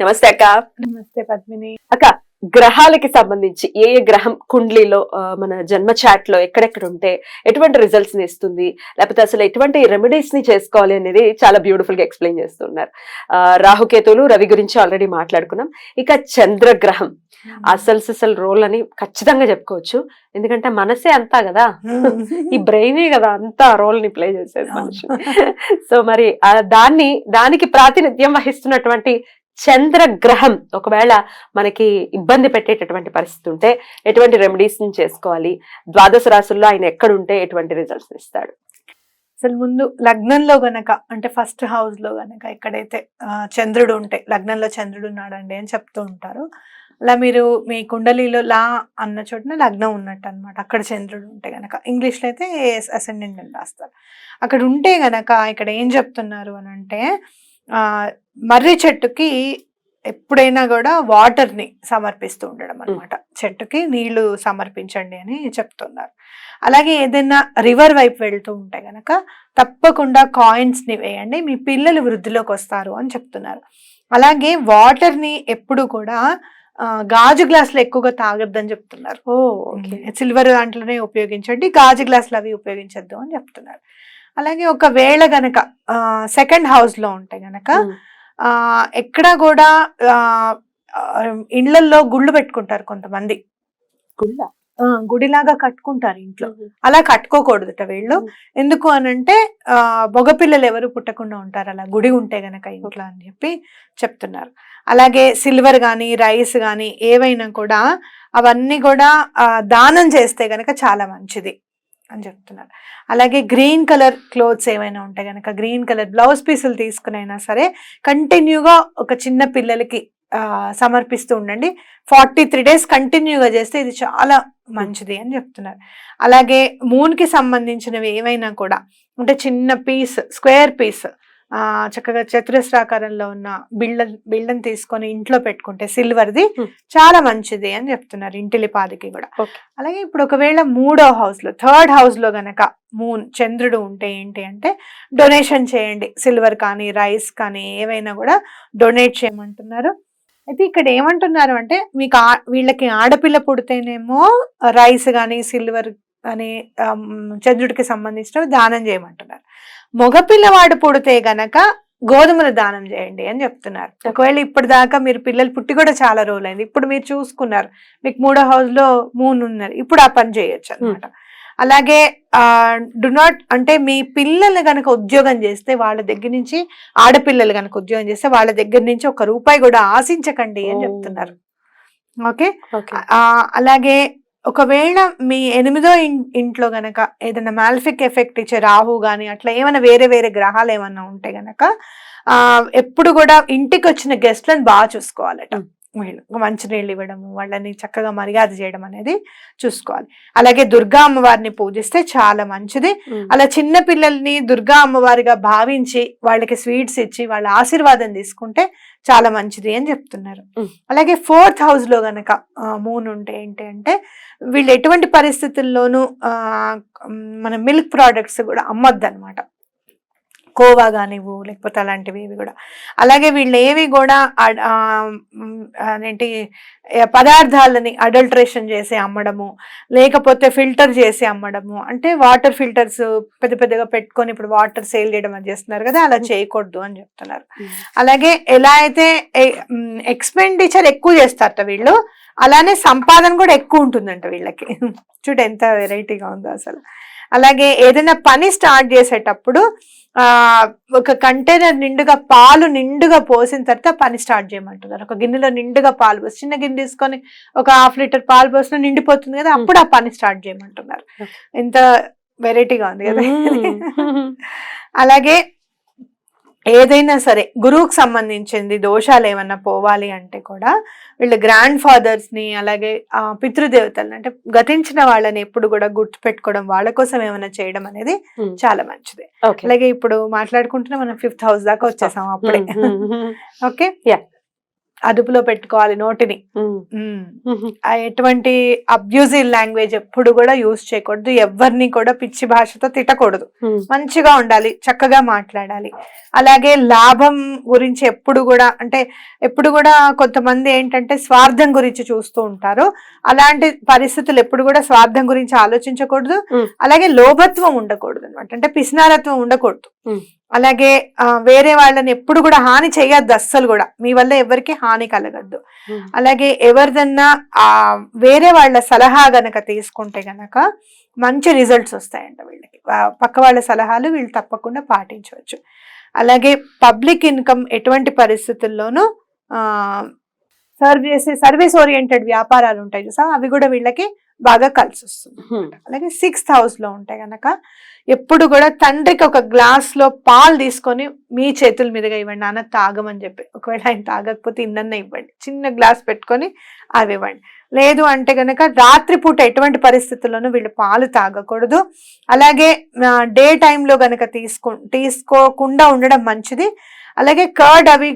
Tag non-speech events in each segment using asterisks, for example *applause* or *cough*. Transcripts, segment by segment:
నమస్తే అక్క. నమస్తే పద్మిని. అక్క గ్రహాలకి సంబంధించి ఏ ఏ గ్రహం కుండ్లీలో మన జన్మ చాట్లో ఎక్కడెక్కడ ఉంటే ఎటువంటి రిజల్ట్స్ని ఇస్తుంది? లేకపోతే అసలు ఎటువంటి రెమెడీస్ని చేసుకోవాలి అనేది చాలా బ్యూటిఫుల్గా ఎక్స్ప్లెయిన్ చేస్తున్నారు. ఆ, రాహుకేతువులు రవి గురించి ఆల్రెడీ మాట్లాడుకున్నాం. ఇక చంద్రగ్రహం. అసలు సిసలు రోల్ అని ఖచ్చితంగా చెప్పుకోవచ్చు. ఎందుకంటే మనసే అంతా కదా. *laughs* ఈ బ్రెయినే కదా అంతా రోల్ని ప్లే చేసేది మనిషి. *laughs* సో మరి ఆ దాన్ని దానికి ప్రాతినిధ్యం వహిస్తున్నటువంటి చంద్రగ్రహం ఒకవేళ మనకి ఇబ్బంది పెట్టేటటువంటి పరిస్థితి ఉంటే ఎటువంటి రెమెడీస్ని చేసుకోవాలి? ద్వాదశ రాసుల్లో ఆయన ఎక్కడుంటే ఎటువంటి రిజల్ట్స్ ఇస్తాడు? అసలు ముందు లగ్నంలో గనక అంటే ఫస్ట్ హౌస్లో గనక ఎక్కడైతే చంద్రుడు ఉంటే లగ్నంలో చంద్రుడు ఉన్నాడండి అని చెప్తూ ఉంటారు. అలా మీరు మీ కుండలిలో లా అన్న చోటన లగ్నం ఉన్నట్టు అనమాట అక్కడ చంద్రుడు ఉంటే గనక. ఇంగ్లీష్లో అయితే అసెండెంట్ అని రాస్తారు. అక్కడ ఉంటే గనక ఇక్కడ ఏం చెప్తున్నారు అని అంటే మర్రి చెట్టుకి ఎప్పుడైనా కూడా వాటర్ని సమర్పిస్తూ ఉండడం అనమాట చెట్టుకి నీళ్ళు సమర్పించండి అని చెప్తున్నారు. అలాగే ఏదైనా రివర్ వైపు వెళ్తూ ఉంటే గనక తప్పకుండా కాయిన్స్ని వేయండి మీ పిల్లలు వృద్ధిలోకి వస్తారు అని చెప్తున్నారు. అలాగే వాటర్ని ఎప్పుడు కూడా గాజు గ్లాసులు ఎక్కువగా తాగొద్దని చెప్తున్నారు. ఓ సిల్వర్ దాంట్లోనే ఉపయోగించండి గాజు గ్లాసులు అవి ఉపయోగించొద్దు అని చెప్తున్నారు. అలాగే ఒకవేళ గనక సెకండ్ హౌస్లో ఉంటే గనక ఆ. ఎక్కడ కూడా ఇండ్లల్లో గుళ్ళు పెట్టుకుంటారు కొంతమంది. ఆ, గుడిలాగా కట్టుకుంటారు ఇంట్లో. అలా కట్టుకోకూడదుట వీళ్ళు. ఎందుకు అనంటే ఆ మగపిల్లలు ఎవరు పుట్టకుండా ఉంటారు. అలా గుడి ఉంటే గనక ఇంట్లో అని చెప్పి చెప్తున్నారు. అలాగే సిల్వర్ గాని రైస్ గాని ఏవైనా కూడా అవన్నీ కూడా దానం చేస్తే గనక చాలా మంచిది. అని చెప్తున్నారు. అలాగే గ్రీన్ కలర్ క్లోత్స్ ఏమైనా ఉంటే కనుక గ్రీన్ కలర్ బ్లౌజ్ పీసులు తీసుకునైనా సరే కంటిన్యూగా ఒక చిన్న పిల్లలకి సమర్పిస్తూ ఉండండి. ఫార్టీ త్రీ డేస్ కంటిన్యూగా చేస్తే ఇది చాలా మంచిది అని చెప్తున్నారు. అలాగే మూన్కి సంబంధించినవి ఏవైనా కూడా అంటే చిన్న పీస్ స్క్వేర్ పీస్ చక్కగా చతురస్రాకారంలో ఉన్న బిళ్ళ బిళ్ళని తీసుకొని ఇంట్లో పెట్టుకుంటే సిల్వర్ది. చాలా మంచిది అని చెప్తున్నారు ఇంటిలిపాదికి కూడా. అలాగే ఇప్పుడు ఒకవేళ మూడో హౌస్లో థర్డ్ హౌస్లో గనక మూన్ చంద్రుడు ఉంటే ఏంటి అంటే డొనేషన్ చేయండి సిల్వర్ కానీ రైస్ కానీ ఏవైనా కూడా డొనేట్ చేయమంటున్నారు అయితే ఇక్కడ ఏమంటున్నారు అంటే మీకు వీళ్ళకి ఆడపిల్ల పుడితేనేమో రైస్ కానీ సిల్వర్ అని చంద్రుడికి సంబంధించినవి దానం చేయమంటున్నారు. మగపిల్లవాడు పుడితే గనక గోధుమలు దానం చేయండి అని చెప్తున్నారు. ఒకవేళ ఇప్పటిదాకా మీరు పిల్లలు పుట్టి కూడా చాలా రోజులైంది. ఇప్పుడు మీరు చూసుకున్నారు మీకు మూడో హౌస్లో మూన్ ఉన్నారు. ఇప్పుడు ఆ పని చేయొచ్చు అనమాట అలాగే ఆ డు నాట్ అంటే మీ పిల్లలు గనక ఉద్యోగం చేస్తే వాళ్ళ దగ్గర నుంచి ఆడపిల్లలు గనక ఉద్యోగం చేస్తే వాళ్ళ దగ్గర నుంచి ఒక రూపాయి కూడా ఆశించకండి అని. చెప్తున్నారు. ఓకే? అలాగే ఒకవేళ మీ ఎనిమిదో ఇంట్లో గనక ఏదైనా మాల్ఫిక్ ఎఫెక్ట్ ఇచ్చే రాహు గాని అట్లా ఏమైనా వేరే వేరే గ్రహాలు ఏమన్నా ఉంటే గనక ఆ ఎప్పుడు కూడా ఇంటికి వచ్చిన గెస్ట్లను బాగా చూసుకోవాలట. మ్. వీళ్ళు మంచినీళ్ళు ఇవ్వడము వాళ్ళని చక్కగా మర్యాద చేయడం అనేది చూసుకోవాలి. అలాగే దుర్గా అమ్మవారిని పూజిస్తే చాలా మంచిది. అలా చిన్న పిల్లల్ని దుర్గా అమ్మవారిగా భావించి వాళ్ళకి స్వీట్స్ ఇచ్చి వాళ్ళ ఆశీర్వాదం తీసుకుంటే చాలా మంచిది అని చెప్తున్నారు. అలాగే ఫోర్త్ హౌస్లో గనక మూన్ ఉంటే ఏంటి అంటే వీళ్ళు ఎటువంటి పరిస్థితుల్లోనూ మన మిల్క్ ప్రోడక్ట్స్ కూడా అమ్మొద్దు అనమాట కోవా కానివ్వు లేకపోతే అలాంటివి ఇవి కూడా. అలాగే వీళ్ళు ఏవి కూడా అడ్- ఆ, మ్, అదేంటి ఏ, పదార్థాలని అడల్ట్రేషన్ చేసి అమ్మడము లేకపోతే ఫిల్టర్ చేసి అమ్మడము అంటే వాటర్ ఫిల్టర్స్ పెద్ద పెద్దగా పెట్టుకొని ఇప్పుడు వాటర్ సేల్ చేయడం అని చేస్తున్నారు కదా అలా చేయకూడదు అని చెప్తున్నారు. అలాగే ఎలా అయితే ఎక్స్పెండిచర్ ఎక్కువ చేస్తారట వీళ్ళు అలానే సంపాదన కూడా ఎక్కువ ఉంటుందంట వీళ్ళకి. చూడు ఎంత వెరైటీగా ఉందో అసలు. అలాగే ఏదైనా పని స్టార్ట్ చేసేటప్పుడు ఆ ఒక కంటైనర్ నిండుగా పాలు నిండుగా పోసిన తర్వాత పని స్టార్ట్ చేయమంటున్నారు. ఒక గిన్నెలో నిండుగా పాలు పోసి చిన్న గిన్నె తీసుకొని ఒక హాఫ్ లీటర్ పాలు పోసిన నిండిపోతుంది కదా అప్పుడు ఆ పని స్టార్ట్ చేయమంటున్నారు. ఎంత వెరైటీగా ఉంది కదా. *laughs* అలాగే ఏదైనా సరే గురువుకు సంబంధించింది దోషాలు ఏమన్నా పోవాలి అంటే కూడా వీళ్ళ గ్రాండ్ ఫాదర్స్ని అలాగే పితృదేవతల్ని అంటే గతించిన వాళ్ళని ఎప్పుడు కూడా గుర్తు పెట్టుకోవడం వాళ్ళ కోసం ఏమైనా చేయడం అనేది Hmm. చాలా మంచిది. అలాగే ఇప్పుడు మాట్లాడుకుంటున్నా మనం ఫిఫ్త్ హౌస్ దాకా వచ్చేసాం అప్పుడే. Okay Yeah. అదుపులో పెట్టుకోవాలి నోటిని. ఎటువంటి అబ్యూజివ్ లాంగ్వేజ్ ఎప్పుడు కూడా యూజ్ చేయకూడదు. ఎవరిని కూడా పిచ్చి భాషతో తిట్టకూడదు. మంచిగా ఉండాలి చక్కగా మాట్లాడాలి. అలాగే లాభం గురించి ఎప్పుడు కూడా అంటే ఎప్పుడు కూడా కొంతమంది ఏంటంటే స్వార్థం గురించి చూస్తూ ఉంటారు. అలాంటి పరిస్థితులు ఎప్పుడు కూడా స్వార్థం గురించి ఆలోచించకూడదు. అలాగే లోభత్వం ఉండకూడదు అనమాట అంటే పిసినారత్వం ఉండకూడదు. అలాగే వేరే వాళ్ళని ఎప్పుడు కూడా హాని చేయొద్దు అస్సలు కూడా. మీ వల్ల ఎవరికి హాని కలగద్దు. అలాగే ఎవరిదన్నా ఆ వేరే వాళ్ళ సలహా గనక తీసుకుంటే గనక మంచి రిజల్ట్స్ వస్తాయంట వీళ్ళకి. పక్క వాళ్ళ సలహాలు వీళ్ళు తప్పకుండా పాటించవచ్చు. అలాగే పబ్లిక్ ఇన్కమ్ ఎటువంటి పరిస్థితుల్లోనూ సర్వ్ చేసే సర్వీస్ ఓరియంటెడ్ వ్యాపారాలు ఉంటాయి చూసా అవి కూడా వీళ్ళకి బాగా కలిసి వస్తుంది అలాగే సిక్స్త్ హౌస్లో ఉంటాయి గనక ఎప్పుడు కూడా తండ్రికి ఒక గ్లాస్లో పాలు తీసుకొని మీ చేతుల మీదుగా ఇవ్వండి నాన్న తాగమని చెప్పి. ఒకవేళ ఆయన తాగకపోతే ఇన్నన్న ఇవ్వండి. చిన్న గ్లాస్ పెట్టుకొని అవి ఇవ్వండి. లేదు అంటే గనక రాత్రిపూట ఎటువంటి పరిస్థితుల్లోనూ వీళ్ళు పాలు తాగకూడదు. అలాగే డే టైంలో గనక తీసుకో తీసుకోకుండా ఉండడం మంచిది. అలాగే కర్డ్ అవి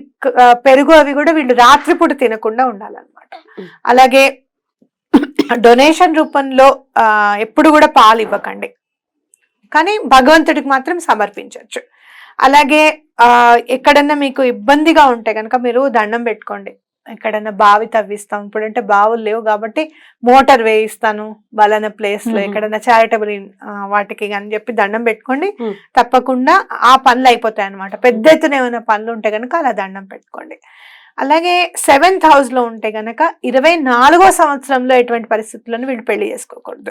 పెరుగు అవి కూడా వీళ్ళు రాత్రిపూట తినకుండా ఉండాలన్నమాట. అలాగే డొనేషన్ రూపంలో ఎప్పుడు కూడా పాలు ఇవ్వకండి. కానీ భగవంతుడికి మాత్రం సమర్పించవచ్చు అలాగే ఆ ఎక్కడన్నా మీకు ఇబ్బందిగా ఉంటే కనుక మీరు దండం పెట్టుకోండి. ఎక్కడన్నా బావి తవ్విస్తాం. ఇప్పుడంటే బావులు లేవు కాబట్టి మోటార్ వేయిస్తాను బలన ప్లేస్లో. ఎక్కడన్నా చారిటబుల్ వాటికి అని చెప్పి దండం పెట్టుకోండి. తప్పకుండా ఆ పనులు అయిపోతాయి అనమాట పెద్ద ఎత్తున ఏమైనా పనులు ఉంటే కనుక అలా దండం పెట్టుకోండి. అలాగే సెవెంత్ హౌస్లో ఉంటే గనక ఇరవై నాలుగో సంవత్సరంలో ఎటువంటి పరిస్థితులను వీళ్ళు పెళ్ళి చేసుకోకూడదు.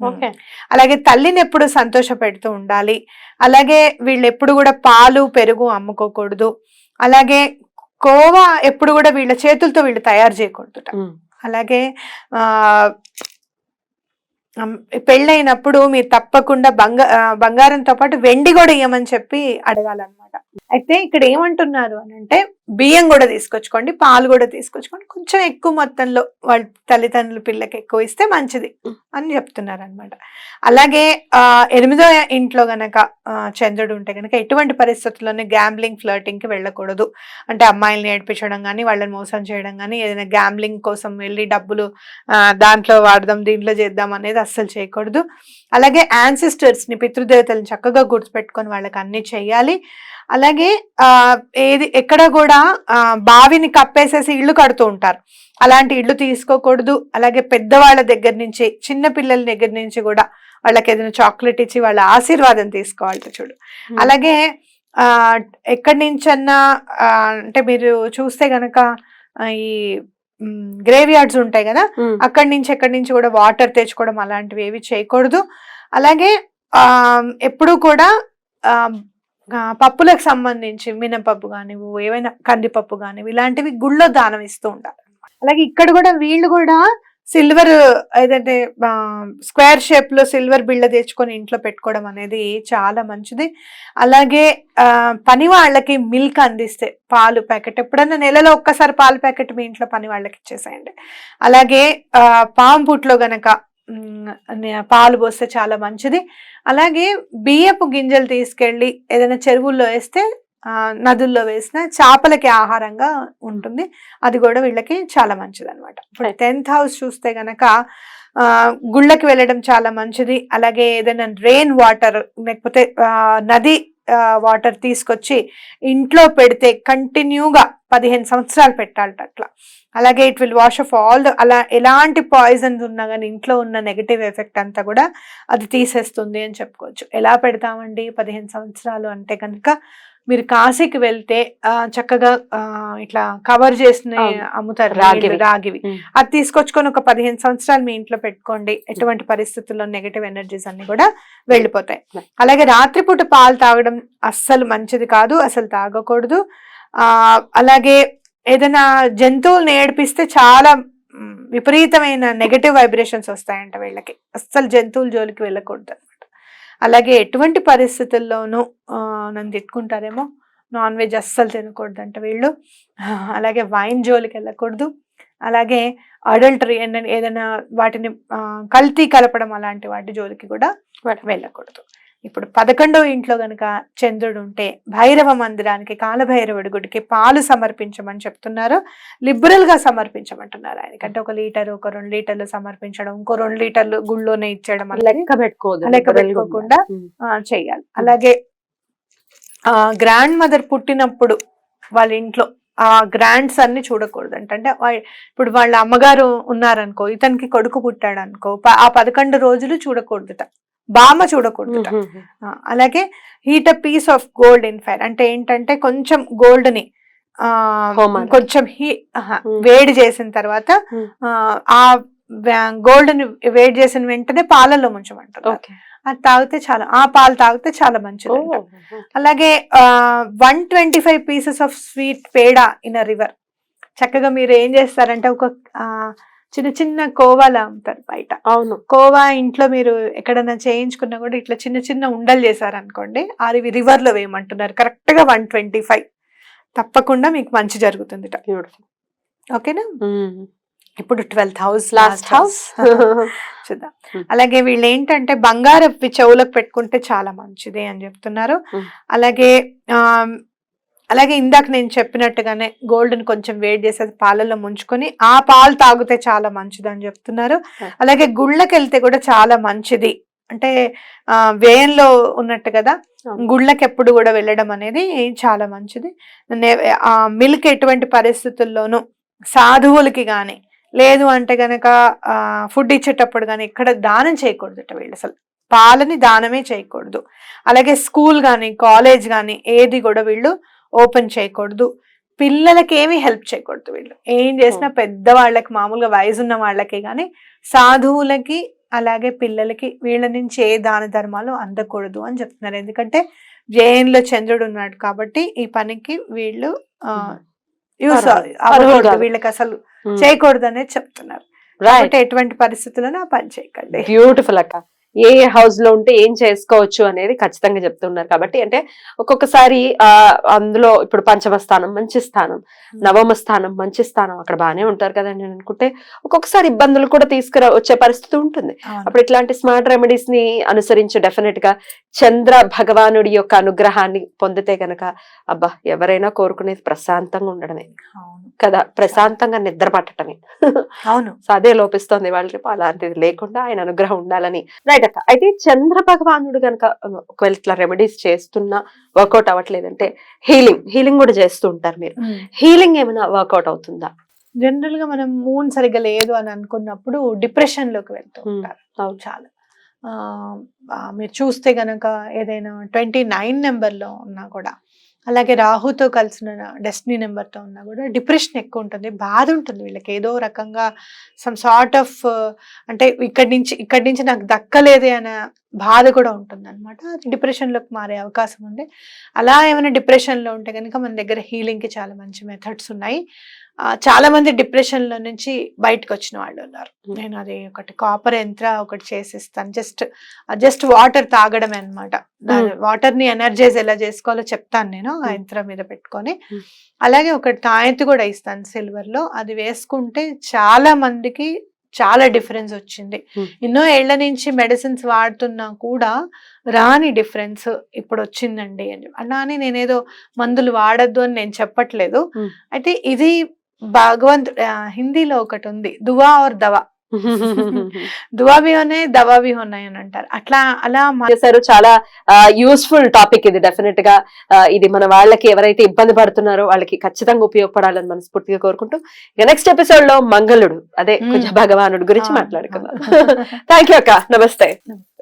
ఓకే. అలాగే తల్లిని ఎప్పుడు సంతోష పెడుతూ ఉండాలి. అలాగే వీళ్ళు ఎప్పుడు కూడా పాలు పెరుగు అమ్ముకోకూడదు. అలాగే కోవా ఎప్పుడు కూడా వీళ్ళ చేతులతో వీళ్ళు తయారు చేయకూడదు అలాగే ఆ పెళ్ళైనప్పుడు మీరు తప్పకుండా బంగా బంగారంతో పాటు వెండి కూడా ఇవ్వమని చెప్పి అడగాలన్నమాట. అయితే ఇక్కడ ఏమంటున్నారు అని అంటే బియ్యం కూడా తీసుకొచ్చుకోండి పాలు కూడా తీసుకొచ్చుకోండి కొంచెం ఎక్కువ మొత్తంలో వాళ్ళ తల్లిదండ్రులు పిల్లకి ఎక్కువ ఇస్తే మంచిది అని చెప్తున్నారు అనమాట అలాగే ఆ ఎనిమిదో ఇంట్లో గనక చంద్రుడు ఉంటే గనక ఎటువంటి పరిస్థితుల్లోనే గ్యాంబ్లింగ్ ఫ్లర్టింగ్కి వెళ్ళకూడదు. అంటే అమ్మాయిల్ని ఏడిపించడం కానీ వాళ్ళని మోసం చేయడం కానీ ఏదైనా గ్యాంబ్లింగ్ కోసం వెళ్ళి డబ్బులు దాంట్లో వాడదాం దీంట్లో చేద్దాం అనేది అస్సలు చేయకూడదు. అలాగే యాన్సిస్టర్స్ని పితృదేవతలను చక్కగా గుర్తుపెట్టుకొని వాళ్ళకి అన్ని చెయ్యాలి అలాగే ఆ ఏది ఎక్కడ కూడా ఆ బావిని కప్పేసేసి ఇల్లు కడుతూ ఉంటారు. అలాంటి ఇల్లు తీసుకోకూడదు. అలాగే పెద్దవాళ్ళ దగ్గర నుంచి చిన్న పిల్లల దగ్గర నుంచి కూడా వాళ్ళకి ఏదైనా చాక్లెట్ ఇచ్చి వాళ్ళ ఆశీర్వాదం తీసుకోవాలి చూడు. అలాగే ఆ ఎక్కడి నుంచన్నా అంటే మీరు చూస్తే గనక ఈ గ్రేవ్ యార్డ్స్ ఉంటాయి కదా అక్కడి నుంచి ఎక్కడి నుంచి కూడా వాటర్ తెచ్చుకోవడం అలాంటివి ఏవి చేయకూడదు. అలాగే ఆ ఎప్పుడు కూడా పప్పులకు సంబంధించి మినపప్పు కానివ్వు ఏవైనా కందిపప్పు కానివ్వు ఇలాంటివి గుళ్ళో దానం ఇస్తూ ఉంటారు. అలాగే ఇక్కడ కూడా వీళ్ళు కూడా సిల్వర్ ఏదంటే స్క్వేర్ షేప్లో సిల్వర్ బిళ్ళ తెచ్చుకొని ఇంట్లో పెట్టుకోవడం అనేది చాలా మంచిది. అలాగే పని వాళ్ళకి మిల్క్ అందిస్తే పాలు ప్యాకెట్ ఎప్పుడన్నా నెలలో ఒక్కసారి పాలు ప్యాకెట్ మీ ఇంట్లో పని వాళ్ళకి ఇచ్చేసేయండి. అలాగే పాము పుట్లో గనక పాలు పోస్తే చాలా మంచిది. అలాగే బియ్యపు గింజలు తీసుకెళ్ళి ఏదైనా చెరువుల్లో వేస్తే నదుల్లో వేసిన చేపలకి ఆహారంగా ఉంటుంది. అది కూడా వీళ్ళకి చాలా మంచిది అనమాట ఇప్పుడు టెన్త్ హౌస్ చూస్తే గనక గుళ్ళకి వెళ్ళడం చాలా మంచిది. అలాగే ఏదైనా రెయిన్ వాటర్ లేకపోతే నది వాటర్ తీసుకొచ్చి ఇంట్లో పెడితే కంటిన్యూగా పదిహేను సంవత్సరాలు పెట్టాలట అట్లా. అలాగే it will wash off all అలా ఎలాంటి పాయిజన్స్ ఉన్నా కానీ ఇంట్లో ఉన్న నెగటివ్ ఎఫెక్ట్ అంతా కూడా అది తీసేస్తుంది అని చెప్పుకోవచ్చు. ఎలా పెడతామండి పదిహేను సంవత్సరాలు అంటే కనుక మీరు కాశీకి వెళ్తే చక్కగా ఇట్లా కవర్ చేసిన. అమ్ముతారు రాగివి. అది తీసుకొచ్చుకొని ఒక పదిహేను సంవత్సరాలు మీ ఇంట్లో పెట్టుకోండి. ఎటువంటి పరిస్థితుల్లో నెగటివ్ ఎనర్జీస్ అన్ని కూడా వెళ్ళిపోతాయి. అలాగే రాత్రిపూట పాలు తాగడం అస్సలు మంచిది కాదు అసలు తాగకూడదు. అలాగే ఏదైనా జంతువుల్ని ఏడిపిస్తే చాలా విపరీతమైన నెగటివ్ వైబ్రేషన్స్ వస్తాయంట వీళ్ళకి. అస్సలు జంతువుల జోలికి వెళ్ళకూడదు అనమాట అలాగే ఎటువంటి పరిస్థితుల్లోనూ నన్ను తిట్టుకుంటారేమో నాన్ వెజ్ అస్సలు తినకూడదు అంట వీళ్ళు. అలాగే వైన్ జోలికి వెళ్ళకూడదు. అలాగే అడల్టరీ ఏదైనా వాటిని కల్తీ కలపడం అలాంటి వాటి జోలికి కూడా వెళ్ళకూడదు. ఇప్పుడు పదకొండవ ఇంట్లో గనుక చంద్రుడు ఉంటే భైరవ మందిరానికి కాలభైరవుడి గుడికి పాలు సమర్పించమని చెప్తున్నారు. లిబరల్గా సమర్పించమంటున్నారు ఆయనకంటే ఒక లీటర్ ఒక రెండు లీటర్లు సమర్పించడం ఇంకో రెండు లీటర్లు గుళ్ళోనే ఇచ్చేయడం లెక్క పెట్టుకోదు లెక్క పెట్టుకోకుండా ఆ, చెయ్యాలి అలాగే ఆ గ్రాండ్ మదర్ పుట్టినప్పుడు వాళ్ళ ఇంట్లో ఆ గ్రాండ్స్ అన్ని చూడకూడదు అంటే ఇప్పుడు వాళ్ళ అమ్మగారు ఉన్నారనుకో ఇతనికి కొడుకు పుట్టాడు అనుకో ఆ పదకొండు రోజులు చూడకూడదుట. బామ్మ చూడకూడదుట ఆ, అలాగే heat a piece of gold in fire అంటే ఏంటంటే కొంచెం గోల్డ్ని. కొంచెం హీ. వేడి చేసిన తర్వాత. ఆ, గోల్డ్ని వేడి చేసిన వెంటనే పాలల్లో ముంచమంటారు అది తాగితే చాలా ఆ పాలు తాగితే చాలా మంచిది. అలాగే one twenty five pieces of sweet పేడ ఇన్ అ రివర్ చక్కగా మీరు ఏం చేస్తారంటే ఒక చిన్న చిన్న కోవాలా అమ్ముతారు బయట. అవును. కోవా ఇంట్లో మీరు ఎక్కడైనా చేయించుకున్నా కూడా ఇట్లా చిన్న చిన్న ఉండలు చేశారనుకోండి అది రివర్లో వేయమంటున్నారు. కరెక్ట్గా వన్ ట్వంటీ ఫైవ్ తప్పకుండా మీకు మంచి జరుగుతుంది ఓకేనా? ఇప్పుడు ట్వెల్త్ హౌస్ లాస్ట్ హౌస్ చూద్దాం. అలాగే వీళ్ళు ఏంటంటే బంగారపు చెవులకు పెట్టుకుంటే చాలా మంచిది అని చెప్తున్నారు. అలాగే అలాగే ఇందాక నేను చెప్పినట్టుగానే గోల్డ్ని కొంచెం వేడి చేసి అది పాలల్లో ముంచుకొని ఆ పాలు తాగితే చాలా మంచిది అని చెప్తున్నారు. అలాగే గుళ్ళకి వెళ్తే కూడా చాలా మంచిది. అంటే ఆ వ్యయంలో ఉన్నట్టు కదా. గుళ్ళకి ఎప్పుడు కూడా వెళ్ళడం అనేది చాలా మంచిది. మిల్క్ ఎటువంటి పరిస్థితుల్లోనూ సాధువులకి కానీ లేదు అంటే గనక ఫుడ్ ఇచ్చేటప్పుడు కానీ ఇక్కడ దానం చేయకూడదుట వీళ్ళు అసలు. పాలని దానమే చేయకూడదు. అలాగే స్కూల్ కానీ కాలేజ్ కానీ ఏది కూడా వీళ్ళు ఓపెన్ చేయకూడదు. పిల్లలకి ఏమీ హెల్ప్ చేయకూడదు వీళ్ళు. ఏం చేసినా పెద్ద వాళ్ళకి మామూలుగా వయసు ఉన్న వాళ్ళకి కానీ సాధువులకి అలాగే పిల్లలకి వీళ్ళ నుంచి ఏ దాన ధర్మాలు అందకూడదు అని చెప్తున్నారు. ఎందుకంటే జైన్లో చంద్రుడు ఉన్నాడు కాబట్టి ఈ పనికి వీళ్ళు అర్హులు. అవ్వకూడదు. వీళ్ళకి అసలు చేయకూడదు అనేది చెప్తున్నారు. కాబట్టి ఎటువంటి పరిస్థితుల్లో ఆ పని చేయకండి. బ్యూటిఫుల్ అక్క. ఏ ఏ హౌస్లో ఉంటే ఏం చేసుకోవచ్చు అనేది ఖచ్చితంగా చెప్తున్నారు కాబట్టి అంటే ఒక్కొక్కసారి ఆ అందులో ఇప్పుడు పంచమ స్థానం మంచి స్థానం నవమ స్థానం మంచి స్థానం అక్కడ బాగానే ఉంటారు కదండి నేను అనుకుంటే. ఒక్కొక్కసారి ఇబ్బందులు కూడా తీసుకురా వచ్చే పరిస్థితి ఉంటుంది. అప్పుడు ఇట్లాంటి స్మార్ట్ రెమెడీస్ని అనుసరించి డెఫినెట్గా చంద్ర భగవానుడి యొక్క అనుగ్రహాన్ని పొందితే గనక అబ్బా ఎవరైనా కోరుకునేది ప్రశాంతంగా ఉండడమే. కదా ప్రశాంతంగా నిద్ర పట్టడమే. అవును. *laughs* సో అదే లోపిస్తోంది వాళ్ళ రేపు అలాంటిది లేకుండా ఆయన అనుగ్రహం ఉండాలని. రైట్ అక్క అయితే చంద్ర భగవానుడు గనక ఒకవేళ ఇట్లా రెమెడీస్ చేస్తున్నా వర్కౌట్ అవ్వట్లేదంటే హీలింగ్ హీలింగ్ కూడా చేస్తూ ఉంటారు మీరు. హీలింగ్ ఏమైనా వర్కౌట్ అవుతుందా? జనరల్గా మనం మూన్ సరిగ్గా లేదు అని అనుకున్నప్పుడు డిప్రెషన్లోకి వెళ్తూ. ఉంటారు. చాలా. మీరు చూస్తే గనక ఏదైనా ట్వంటీ నైన్ నెంబర్లో ఉన్నా కూడా అలాగే రాహుతో కలిసిన డెస్టినీ నెంబర్తో ఉన్నా కూడా డిప్రెషన్ ఎక్కువ ఉంటుంది బాధ ఉంటుంది వీళ్ళకి. ఏదో రకంగా సమ్ సార్ట్ ఆఫ్ అంటే ఇక్కడి నుంచి ఇక్కడి నుంచి నాకు దక్కలేదే అనే బాధ కూడా ఉంటుంది అనమాట డిప్రెషన్లోకి మారే అవకాశం ఉంది అలా ఏమైనా డిప్రెషన్లో ఉంటే కనుక మన దగ్గర హీలింగ్కి చాలా మంచి మెథడ్స్ ఉన్నాయి ఆ, చాలా మంది డిప్రెషన్లో నుంచి బయటకు వచ్చిన వాళ్ళు ఉన్నారు. నేను అది ఒకటి కాపర్ యంత్ర ఒకటి చేసిస్తాను జస్ట్ జస్ట్ వాటర్ తాగడమే అనమాట Hmm. వాటర్ని ఎనర్జైజ్ ఎలా చేసుకోవాలో చెప్తాను నేను ఆ. యంత్రం మీద పెట్టుకొని. అలాగే ఒకటి తాయెత్తు కూడా ఇస్తాను సిల్వర్లో అది వేసుకుంటే చాలా మందికి చాలా డిఫరెన్స్ వచ్చింది. ఎన్నో ఏళ్ళ నుంచి మెడిసిన్స్ వాడుతున్నా కూడా రాని డిఫరెన్స్ ఇప్పుడు వచ్చిందండి అని అలా అని నేనేదో మందులు వాడద్దు అని నేను చెప్పట్లేదు. అయితే ఇది భగవంత్ ఆ, హిందీలో ఒకటి ఉంది దువా ఆర్ దవా *laughs* దువా భీ ఉన్నాయి దవా భీ ఉన్నాయి అని అంటారు. అట్లా అలా చేశారు. చాలా యూస్ఫుల్ టాపిక్ ఇది డెఫినెట్గా. ఇది మన వాళ్ళకి ఎవరైతే ఇబ్బంది పడుతున్నారో వాళ్ళకి ఖచ్చితంగా ఉపయోగపడాలని మనస్ఫూర్తిగా కోరుకుంటూ ఇక నెక్స్ట్ ఎపిసోడ్లో మంగళుడు. అదే. కుజ భగవానుడు గురించి మాట్లాడుకుందాం. *laughs* థ్యాంక్ యూ అక్క. నమస్తే.